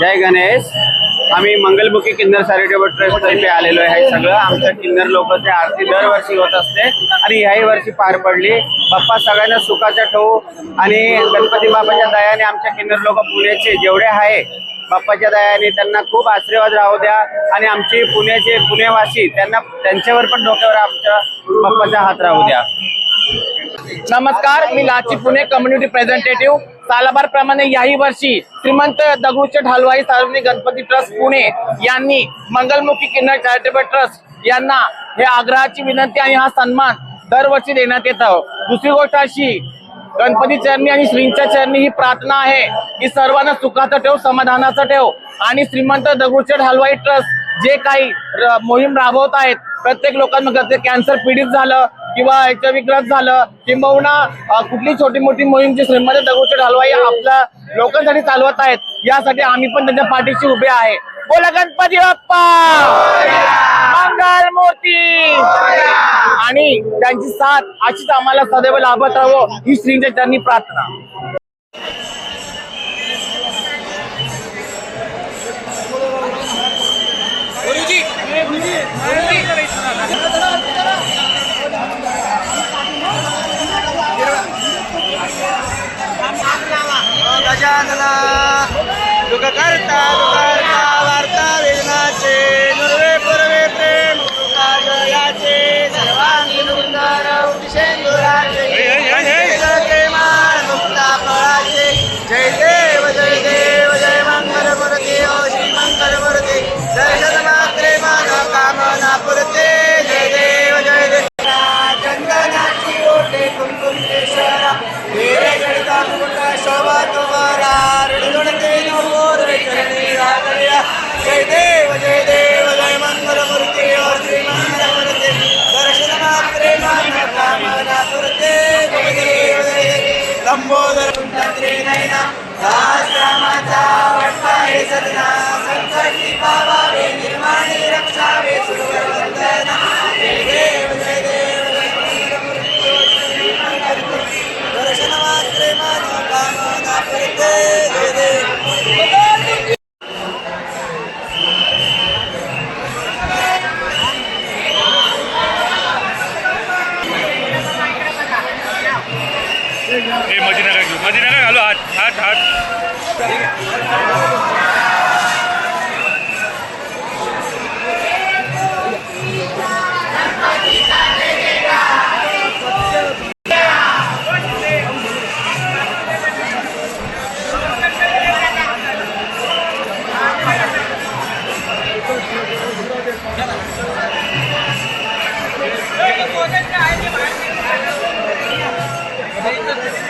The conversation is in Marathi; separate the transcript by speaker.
Speaker 1: जय गणेश. आम्ही मंगलमुखी किन्नर चॅरिटेबल ट्रस्ट तर्फे आलेलो आहे हे सगळं. आमच्या किन्नर लोकांची आरती दरवर्षी होत असते आणि ह्याही वर्षी पार पडली. बाप्पा सगळ्यांना सुखाचा ठेवू आणि गणपती बाप्पाच्या दयाने आमच्या किन्नर लोक पुण्याचे जेवढे आहे बाप्पाच्या दयाने त्यांना खूप आशीर्वाद राहू द्या आणि आमची पुण्याचे पुणेवासी त्यांना त्यांच्यावर पण डोक्यावर आमच्या बाप्पाचा हात राहू द्या.
Speaker 2: नमस्कार मी लाची पुणे कम्युनिटी प्रेझेंटेटिव्ह सालाबार प्रमाणे याही वर्षी श्रीमंत दगडूशेठ हलवाई सार्वजनिक गणपती ट्रस्ट पुणे यांनी मंगलमुखी किन्नर चॅरिटेबल ट्रस्ट यांना हे आग्रहाची विनंती आणि हा सन्मान दरवर्षी देण्यात येतं दुसरी गोष्ट अशी गणपती चरणी आणि श्रींच्या चरणी ही प्रार्थना आहे की सर्वांना सुखाचं ठेव समाधानाचं ठेव. आणि श्रीमंत दगडूशेठ हलवाई ट्रस्ट जे काही मोहीम राबवत आहेत प्रत्येक लोकांमध्ये कॅन्सर पीडित झालं किंवा एच विग्रस्त झालं किंबहुना कुठली छोटी मोठी मोहीम जी श्रीमंत दगडूशेठ हलवाई आपल्या लोकांसाठी चालवत आहेत यासाठी आम्ही पण त्यांच्या पाठीशी उभे आहे. बोला गणपती बाप्पा! मंगल मूर्ती! आणि त्यांची साथ अशीच आम्हाला सदैव लाभत राहावं ही श्रींच्या त्यांनी प्रार्थना.
Speaker 3: Sambodharam Tantri Naina Sastra Mata Vatpahe Sadhana Sankarti Pava এই
Speaker 2: মদিনাকে মদিনাকে হ্যালো হাট হাট হাট Thank you.